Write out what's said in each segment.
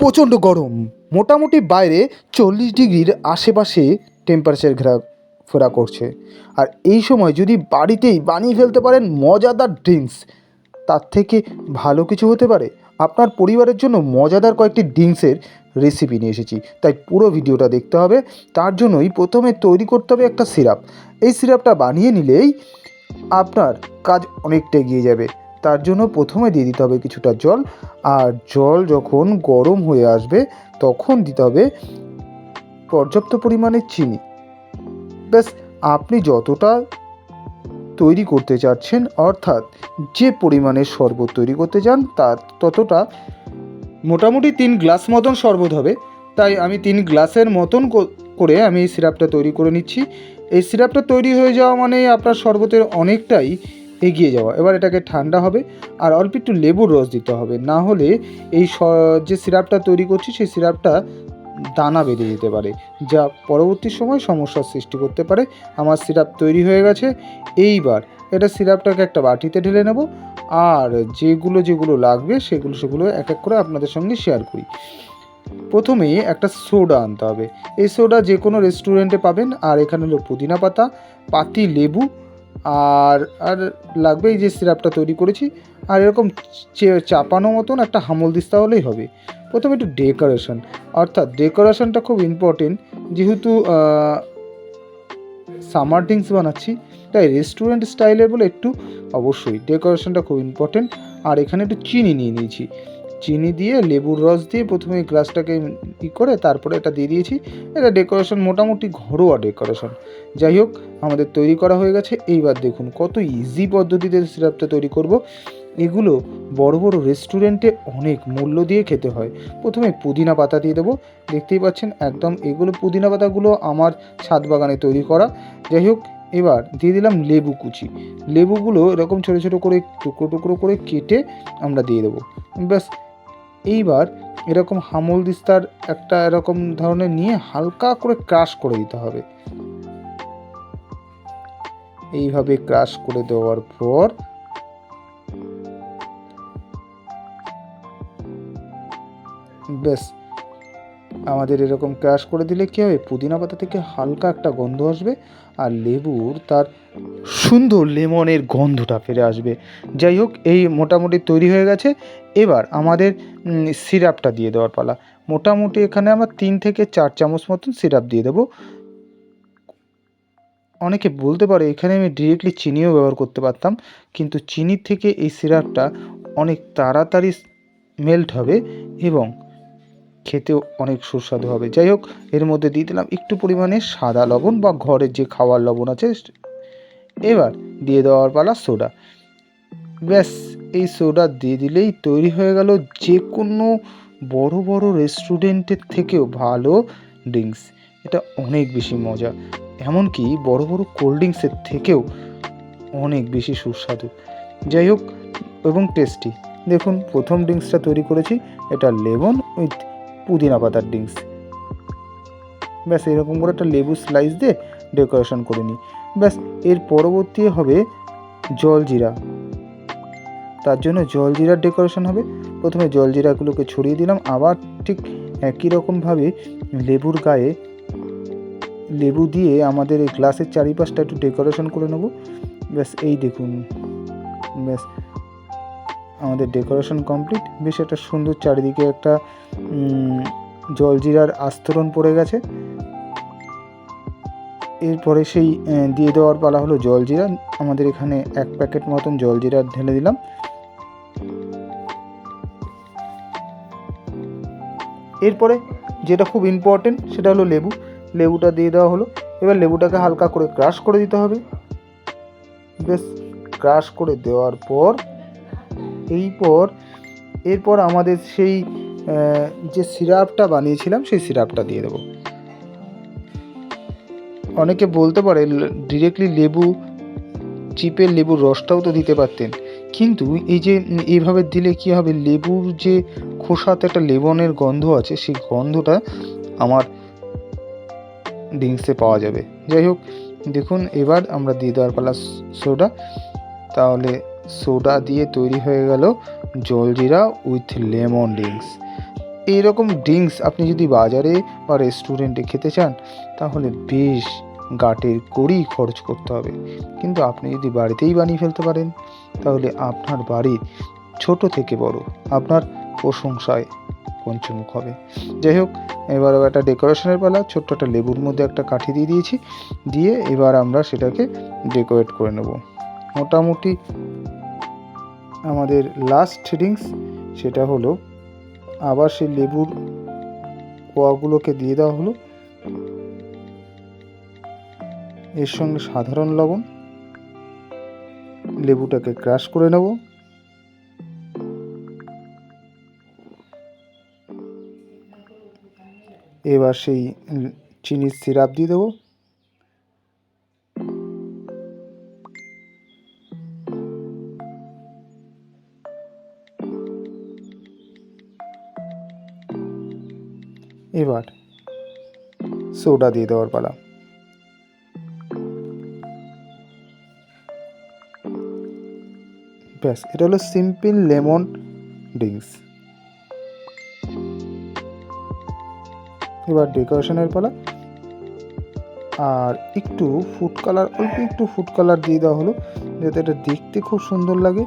প্রচণ্ড গরম। মোটামুটি বাইরে চল্লিশ ডিগ্রির আশেপাশে টেম্পারেচার ঘেরা ফেরা করছে। আর এই সময় যদি বাড়িতেই বানিয়ে ফেলতে পারেন মজাদার ড্রিঙ্কস তার থেকে ভালো কিছু হতে পারে। আপনার পরিবারের জন্য মজাদার কয়েকটি ড্রিঙ্কসের রেসিপি নিয়ে এসেছি। তাই পুরো ভিডিওটা দেখতে হবে। তার জন্যই প্রথমে তৈরি করতে হবে একটা সিরাপ এই সিরাপটা বানিয়ে নিলেই আপনার কাজ অনেকটা এগিয়ে যাবে। তার জন্য প্রথমে দিয়ে দিতে হবে কিছুটা জল, আর জল যখন গরম হয়ে আসবে, তখন দিতে হবে পর্যাপ্ত পরিমাণে চিনি। ব্যাস, আপনি যতটা তৈরি করতে চাচ্ছেন, অর্থাৎ যে পরিমাণে শরবত তৈরি করতে চান, তার ততটা মোটামুটি তিন গ্লাস মতন শরবত হবে। তাই আমি তিন গ্লাসের মতন করে আমি এই সিরাপটা তৈরি করে নিচ্ছি। এই সিরাপটা তৈরি হয়ে যাওয়া মানে আপনার শরবতের অনেকটাই এগিয়ে যাওয়া। এবার এটাকে ঠান্ডা হবে আর অল্প একটু লেবুর রস দিতে হবে। না হলে এই যে সিরাপটা তৈরি করছি সেই সিরাপটা দানা বেঁধে যেতে পারে, যা পরবর্তী সময় সমস্যার সৃষ্টি করতে পারে। আমার সিরাপ তৈরি হয়ে গেছে। এইবার এটা সিরাপটাকে একটা বাটিতে ঢেলে নেব আর যেগুলো যেগুলো লাগবে সেগুলো সেগুলো এক এক করে আপনাদের সঙ্গে শেয়ার করি। প্রথমেই একটা সোডা আনতে হবে। এই সোডা যে কোনো রেস্টুরেন্টে পাবেন আর এখানে হলো পুদিনা পাতা, পাতি লেবু আর আর লাগবে এই যে সিরাপটা তৈরি করেছি। আর এরকম চাপানো মতন একটা হামল দিস্তা হলেই হবে। প্রথমে একটু ডেকোরেশন। অর্থাৎ ডেকোরেশনটা খুব ইম্পর্টেন্ট যেহেতু সামার ড্রিঙ্কস বানাচ্ছি, তাই রেস্টুরেন্ট স্টাইলের বলে একটু অবশ্যই ডেকোরেশনটা খুব ইম্পর্টেন্ট আর এখানে একটু চিনি নিয়ে নিয়েছি। চিনি দিয়ে লেবুর রস দিয়ে প্রথমে গ্লাসটাকে ই করে তারপরে এটা দিয়ে দিয়েছি। এটা ডেকোরেশন মোটামুটি ঘরোয়া ডেকোরেশন। যাই হোক, আমাদের তৈরি করা হয়ে গেছে। এইবার দেখুন কত ইজি পদ্ধতিতে সিরাপটা তৈরি করব। এগুলো বড় বড় রেস্টুরেন্টে অনেক মূল্য দিয়ে খেতে হয়। প্রথমে পুদিনা পাতা দিয়ে দেবো। দেখতেই পাচ্ছেন একদম এগুলো পুদিনা পাতাগুলো আমার ছাদ বাগানে তৈরি করা। যাই হোক, এবার দিয়ে দিলাম লেবু কুচি। লেবুগুলো এরকম ছোটো ছোটো করে টুকরো টুকরো করে কেটে আমরা দিয়ে দেবো। ব্যাস, এইবার এরকম হামল দিস্তার একটা এরকম ধরনের নিয়ে হালকা করে ক্রাশ করে দিতে হবে। এইভাবে ক্রাশ করে দেওয়ার পর ব্যাস, আমাদের এরকম ক্রাশ করে দিলে কী হবে? পুদিনা পাতা থেকে হালকা একটা গন্ধ আসবে আর লেবুর তার সুন্দর লেমনের গন্ধটা ফিরে আসবে। যাই হোক, এই মোটামুটি তৈরি হয়ে গেছে। এবার আমাদের সিরাপটা দিয়ে দেওয়ার পালা। মোটামুটি এখানে আমরা তিন থেকে চার চামচ মতন সিরাপ দিয়ে দেবো। অনেকে বলতে পারে এখানে আমি ডিরেক্টলি চিনিও ব্যবহার করতে পারতাম, কিন্তু চিনির থেকে এই সিরাপটা অনেক তাড়াতাড়ি মেল্ট হবে এবং খেতেও অনেক সুস্বাদু হবে। যাই হোক, এর মধ্যে দিয়ে দিলাম একটু পরিমাণে সাদা লবণ বা ঘরের যে খাওয়ার লবণ আছে, এবার দিয়ে দেওয়ার পালা সোডা ব্যাস, এই সোডা দিয়ে দিলেই তৈরি হয়ে গেল যে কোনো বড় বড় রেস্টুরেন্টের থেকেও ভালো ড্রিঙ্কস এটা অনেক বেশি মজা। এমনকি বড় বড় কোল্ড ড্রিঙ্কসের থেকেও অনেক বেশি সুস্বাদু। যাই হোক, এবং টেস্টি দেখুন, প্রথম ড্রিঙ্কসটা তৈরি করেছি, এটা লেমন উইথ পুদিনা পাতার ড্রিঙ্কস ব্যাস, এরকম করে একটা লেবু স্লাইস দিয়ে ডেকোরেশন করে নিই। ব্যাস, এর পরবর্তী হবে জলজিরা তার জন্য জলজিরার ডেকোরেশন হবে। প্রথমে জলজিরাগুলোকে ছড়িয়ে দিলাম। আবার ঠিক একই রকমভাবে লেবুর গায়ে লেবু দিয়ে আমাদের এই গ্লাসের চারিপাশটা একটু ডেকোরেশন করে নেব। ব্যাস, এই দেখুন। ব্যাস, আমাদের ডেকোরেশন কমপ্লিট। বেশ একটা সুন্দর চারিদিকে একটা জলজিরার আস্তরণ পড়ে গেছে। এরপরে সেই দিয়ে দেওয়ার পালা হলো জলজিরা। আমাদের এখানে এক প্যাকেট মতন জলজিরা ঢেলে দিলাম। এরপরে যেটা খুব ইম্পর্টেন্ট সেটা হলো লেবু। লেবুটা দিয়ে দেওয়া হলো। এবার লেবুটাকে হালকা করে ক্রাশ করে দিতে হবে। বেশ ক্রাশ করে দেওয়ার পর এই পর এরপর আমাদের সেই যে সিরাপটা বানিয়েছিলাম, সেই সিরাপটা দিয়ে দেবো। অনেকে বলতে পারে ডিরেক্টলি লেবু চিপের লেবুর রসটাও তো দিতে পারতেন। কিন্তু এই যে, এইভাবে দিলে কি হবে? লেবুর যে খোসাতে একটা লেবনের গন্ধ আছে, সেই গন্ধটা আমার ড্রিঙ্কসে পাওয়া যাবে। যাই হোক, দেখুন, এবার আমরা দিয়ে দেওয়ার পালা সোডা তাহলে সোডা দিয়ে তৈরি হয়ে গেল জলজিরা উইথ লেমন ড্রিঙ্কস এইরকম ড্রিঙ্কস আপনি যদি বাজারে বা রেস্টুরেন্টে খেতে চান, তাহলে বেশ গাটের কড়ি খরচ করতে হবে। কিন্তু আপনি যদি বাড়িতেই বানিয়ে ফেলতে পারেন, তাহলে আপনার বাড়ির ছোট থেকে বড়। আপনার প্রশংসায় পঞ্চমুখ হবে। যাই হোক এবার একটা ডেকোরেশনের পালা, ছোট্ট একটা লেবুর মধ্যে একটা কাঠি দিয়ে দিয়েছি, দিয়ে এবার আমরা সেটাকে ডেকোরেট করে নেব। মোটামুটি আমাদের লাস্ট ড্রিঙ্কস সেটা হলো, আবার সেই লেবুর কোয়াগুলোকে দিয়ে দেওয়া হলো। এর সঙ্গে সাধারণ লবণ, লেবুটাকে ক্রাশ করে নেব। এবার সেই চিনির সিরাপ দিয়ে দেবো। এবার সোডা দিয়ে দেওয়ার পালা। ব্যাস, এটা হলো সিম্পল লেমন ড্রিঙ্কস। এবার ডেকোরেশনের পালা। আর একটু ফুড কালার, অল্প একটু ফুড কালার দিয়ে দেওয়া হলো, যাতে এটা দেখতে খুব সুন্দর লাগে।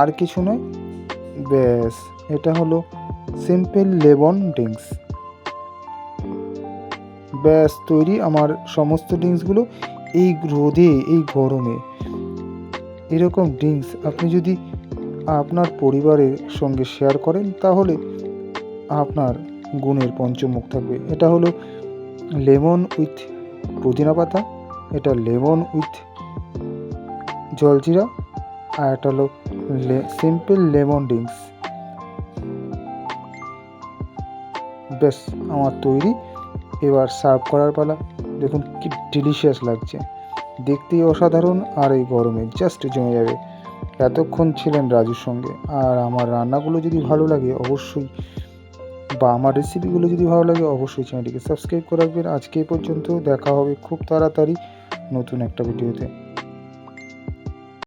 আর কিছু নয়, ব্যাস, এটা হলো সিম্পল লেবন ড্রিঙ্কস ব্যাস, তৈরি আমার সমস্ত ড্রিঙ্কসগুলো এই রোদে, এই গরমে। এরকম ড্রিঙ্কস আপনি যদি আপনার পরিবারের সঙ্গে শেয়ার করেন, তাহলে আপনার গুণের পঞ্চমুখ থাকবে। এটা হলো লেমন উইথ পুদিনা পাতা, এটা লেমন উইথ জলজিরা, আর এটা হলো সিম্পল লেমন ড্রিঙ্কস। বেশ আমার তৈরি। এবার সার্ভ করার পালা। দেখুন কি ডিলিশিয়াস লাগছে। দেখতেই অসাধারণ, আর এই গরমে জাস্ট জমে যাবে। এতক্ষণ ছিলেন রাজুর সঙ্গে। আর আমার রান্নাগুলো যদি ভালো লাগে, অবশ্যই বা আমার রেসিপিগুলো যদি ভালো লাগে, অবশ্যই চ্যানেলটিকে সাবস্ক্রাইব করে রাখবেন। আজকে এই পর্যন্ত, দেখা হবে খুব তাড়াতাড়ি নতুন একটা ভিডিওতে